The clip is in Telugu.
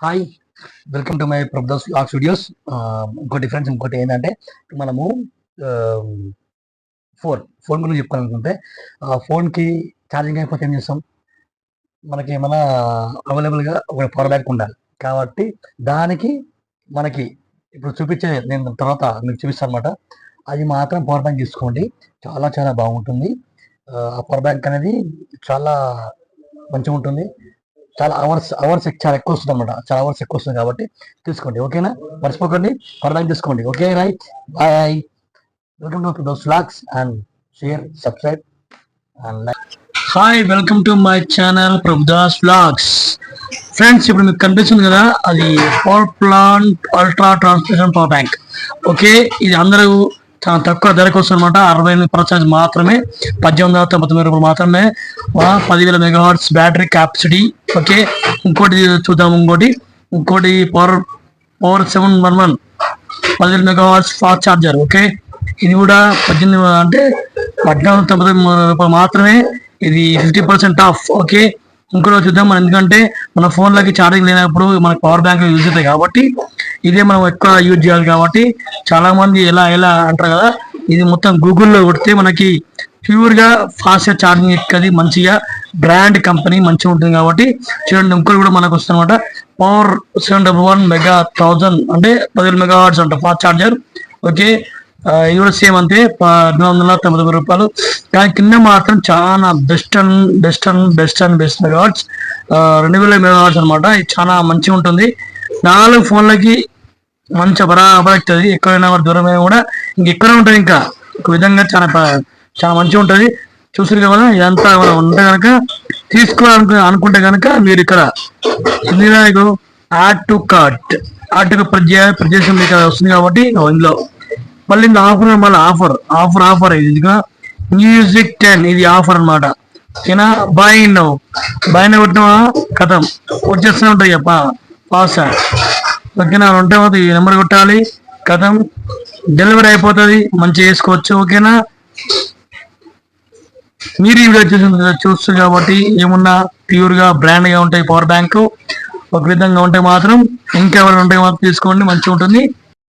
Hi welcome to my Prabhudas R studios ఇంకో డిఫరెన్స్ ఇంకోటి ఏంటంటే మనము um, ఫోన్ ఫోన్ గురించి చెప్పుకోవాలనుకుంటే ఆ ఫోన్కి ఛార్జింగ్ అయిపోతే ఏం చేస్తాం? మనకి ఏమైనా అవైలబుల్గా ఒక పవర్ బ్యాంక్ ఉండాలి. కాబట్టి దానికి మనకి ఇప్పుడు చూపించే నేను తర్వాత మీకు చూపిస్తాను అనమాట అది మాత్రం పవర్ బ్యాంక్ తీసుకోండి. చాలా చాలా బాగుంటుంది. ఆ పవర్ బ్యాంక్ అనేది చాలా మంచిగా ఉంటుంది. చాలా అవర్స్ అవర్స్ చాలా ఎక్కువ వస్తుంది అనమాట చాలా అవర్స్ ఎక్కువ వస్తుంది కాబట్టి తీసుకోండి ఓకేనా మర్చిపోకండి పవర్ తీసుకోండి okay right bye welcome to those locks and share subscribe and like hi welcome to my channel Prabhudas vlogs friends ఇప్పుడు మీకు కనిపిస్తుంది కదా అది power plant ultra transmission power bank okay ఇది అందరూ చాలా తక్కువ ధరకు వస్తుందన్నమాట. అరవై ఎనిమిది పర్సెంట్ మాత్రమే. పద్దెనిమిది వందల తొంభై తొమ్మిది రూపాయలు మాత్రమే. పదివేల మెగాహాట్స్ బ్యాటరీ క్యాపాసిటీ ఓకే. ఇంకోటి చూద్దాం ఇంకోటి. ఇంకోటి power power seven one one పదివేల మెగావాట్స్ ఫాస్ట్ ఛార్జర్ ఓకే. ఇది కూడా పద్దెనిమిది అంటే పద్నాలుగు వందల తొంభై తొమ్మిది రూపాయలు మాత్రమే. ఇది ఫిఫ్టీ పర్సెంట్ ఆఫ్ ఓకే. ఇంకోటి చూద్దాం మనం ఎందుకంటే మన ఫోన్లకి ఛార్జింగ్ లేనప్పుడు మనకు పవర్ బ్యాంక్ యూజ్ అవుతాయి కాబట్టి ఇదే మనం ఎక్కువ యూజ్ చేయాలి కాబట్టి చాలా మంది ఎలా ఎలా అంటారు కదా ఇది మొత్తం గూగుల్లో కొడితే మనకి ప్యూర్గా ఫాస్ట్ ఛార్జింగ్ ఎక్కది మంచిగా బ్రాండ్ కంపెనీ మంచిగా ఉంటుంది కాబట్టి చూడండి ఇంకోటి కూడా మనకు వస్తుందన్నమాట. Power seven double one mega thousand అంటే పదివేల మెగా వాట్స్ అంట ఫాస్ట్ ఛార్జర్. ఓకే ఇది కూడా సేమ్ అంతే పద్నాలుగు వందల తొంభై తొమ్మిది రూపాయలు. కానీ కింద మాత్రం చాలా best and best and best and best megawatts రెండు వేల మెగావాట్స్ అనమాట ఇది చాలా మంచిగా ఉంటుంది. నాలుగు ఫోన్లకి మంచి బరాబర్ అవుతుంది ఎక్కడైనా మరి దూరమైనా కూడా ఇంకెక్కడ ఉంటుంది ఇంకా. ఒక విధంగా చాలా చాలా మంచిగా ఉంటుంది. చూసిన కదా ఇదంతా ఉంటే కనుక తీసుకోవాలనుకు అనుకుంటే కనుక మీరు ఇక్కడ ఇందిరాకు add to cart. Add to ప్రజ ప్రదేశం ఇక్కడ వస్తుంది కాబట్టి ఇందులో. మళ్ళీ ఇందులో ఆఫర్ మళ్ళీ ఆఫర్. ఆఫర్ ఆఫర్ ఇది ఇదిగో. మ్యూజిక్ టెన్ ఇది ఆఫర్ అన్నమాట. ఓకేనా? బాయ్ నవ్వు బాయ్ కొట్టినావా? కథం. వచ్చేస్తూనే ఉంటాయి చెప్ప పాస్ ఓకేనా? ఉంటే మాత్రం ఈ నెంబర్ కొట్టాలి. కథం డెలివరీ అయిపోతుంది. మంచిగా చేసుకోవచ్చు ఓకేనా? మీరు ఈ వీడియో చూసి చూస్తారు కాబట్టి ఏమున్నా ప్యూర్గా బ్రాండ్గా ఉంటాయి పవర్ బ్యాంక్. ఒక విధంగా ఉంటే మాత్రం ఇంకెవరైనా ఉంటే మాత్రం తీసుకోండి. మంచిగా ఉంటుంది.